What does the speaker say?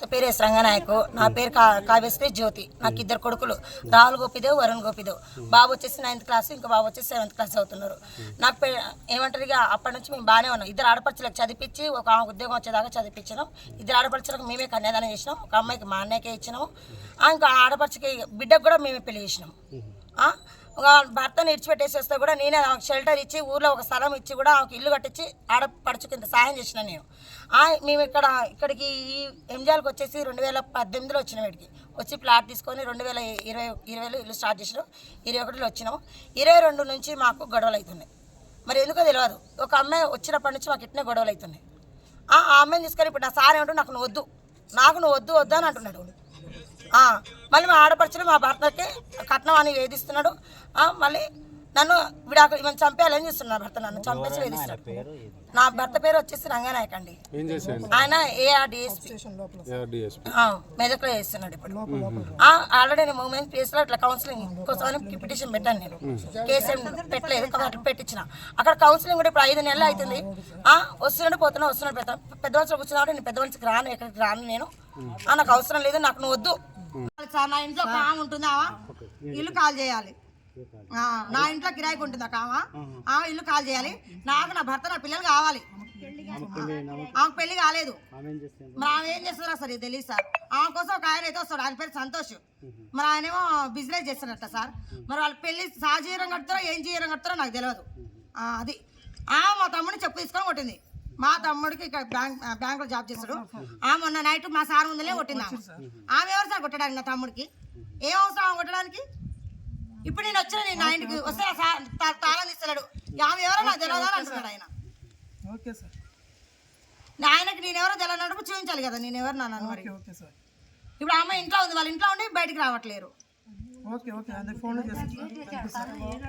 నా పేరు ఎస్ రంగనాయకు. నా పేరు కా కావ్యశ్రీ జ్యోతి. నాకు ఇద్దరు కొడుకులు. రాహుల్ గోపిదేవ్ వరుణ్ గోపిదేవ్. బాబు వచ్చేసి నైన్త్ క్లాస్ ఇంకా బాబు వచ్చేసి సెవెంత్ క్లాస్ అవుతున్నారు నాకు ఏమంటారు ఇక అప్పటి నుంచి మేము బాగానే ఉన్నాం. ఇద్దరు ఆడపడుచులకు చదివించి ఒక ఉద్యోగం వచ్చేదాకా చదివించినాం ఇద్దరు ఆడపడుచులకు మేమే కన్యాదానం చేసినాం. ఒక అమ్మాయికి మా అన్నయ్యకే ఇచ్చినాము ఇంకా ఆడపడుచుకి బిడ్డకు కూడా మేమే పెళ్ళి చేసినాం. భర్తను ఇడిచిపెట్టేసి వస్తే కూడా నేనే ఆమెకు షెల్టర్ ఇచ్చి ఊర్లో ఒక స్థలం ఇచ్చి కూడా ఆమెకు ఇల్లు కట్టించి ఆడ పడుచుకింత సాయం చేసిన నేను. మేము ఇక్కడ ఇక్కడికి ఈ ఎంజాల్కి వచ్చేసి రెండు వేల పద్దెనిమిదిలో వచ్చినాం ఇక్కడికి. వచ్చి ప్లాట్ తీసుకొని రెండు వేల ఇరవై ఇరవైలో ఇల్లు స్టార్ట్ చేసినాం. ఇరవై ఒకటిలో వచ్చినాం. ఇరవై రెండు నుంచి మాకు గొడవలు అవుతున్నాయి మరి ఎందుకో తెలియదు ఒక అమ్మాయి వచ్చినప్పటి నుంచి మాకు ఇట్నే గొడవలు అవుతున్నాయి ఆ అమ్మాయిని తీసుకొని ఇప్పుడు నా సార్ ఏమంటూ నాకు నువ్వు వద్దు. నాకు నువ్వు వద్దు వద్దు అని అంటున్నాడు. మళ్ళీ మా ఆడపడుచులు మా భర్తకి కట్నం అని వేధిస్తున్నాడు. ఆ, మళ్ళీ నన్ను విడాకులు ఈమెను చంపేయాలని చూస్తున్నాడు భర్త నన్ను చంపేసి వేధిస్తున్నాడు నా భర్త పేరు వచ్చేసి రంగనాయక్ అండి. ఆయన ఏఆర్ డిఎస్పీ డిఎస్పీ మెదక్లో చేస్తున్నాడు ఇప్పుడు. ఆ, ఆల్రెడీ నేను మూమెంట్ ప్లేస్లో ఇట్లా కౌన్సిలింగ్ కోసం పిటిషన్ పెట్టాను నేను. కేసు పెట్టలేదు అట్లా పెట్టించిన. అక్కడ కౌన్సిలింగ్ కూడా ఇప్పుడు ఐదు నెలలు అవుతుంది. ఆ, వస్తున్నాడు పోతున్నా వస్తున్నాడు పెద్ద పెద్ద మనుషులు కూర్చున్నాడు. నేను పెద్ద మనిషికి రాను ఎక్కడికి రాను నేను. నాకు అవసరం లేదు నాకు నువ్వు వద్దు. సార్ నా ఇంట్లో ఒక ఆమె ఉంటుందా ఇల్లు కాల్ చేయాలి. ఆ, నా ఇంట్లో కిరాయికి ఉంటుంది ఆమె ఆమె ఇల్లు కాల్ చేయాలి. నాకు నా భర్త నా పిల్లలు కావాలి. ఆమెకు పెళ్ళి కాలేదు. మరి ఆమె ఏం చేస్తుందో సార్ ఇది తెలియదు సార్. ఆమె కోసం ఒక ఆయన అయితే వస్తాడు. ఆయన పేరు సంతోష్. మరి ఆయనేమో బిజినెస్ చేస్తున్నట్ట సార్. మరి వాళ్ళ పెళ్ళి సాజీరం కడతారో ఏం చేయరం కడతారో నాకు తెలియదు ఆ, అది. ఆ మా తమ్ముడిని చెప్పు తీసుకొని కొట్టింది. మా తమ్ముడికి ఇక్కడ బ్యాంక్ బ్యాంకులో జాబ్ చేస్తాడు ఆ మొన్న నైట్ మా సార్ ముందులే కొట్టింది ఆమె. ఆమె ఎవరు సార్ కొట్టడానికి నా తమ్ముడికి? ఏం అవసరం ఆమె కొట్టడానికి? ఇప్పుడు నేను వచ్చిన నేను నా ఇంటికి వస్తే తాళం తీస్తున్నాడు ఆమె ఎవరో నాకు తెలియదు అని అంటున్నాడు ఆయన. Okay sir. ఆయనకి నేను ఎవరో తెలియనప్పుడు చూపించాలి కదా నేను ఎవరు నాన్న మరి. Okay sir. ఇప్పుడు అమ్మ ఇంట్లో ఉంది వాళ్ళ ఇంట్లో ఉండి బయటికి రావట్లేరు. ఓకే ఓకే అందరికి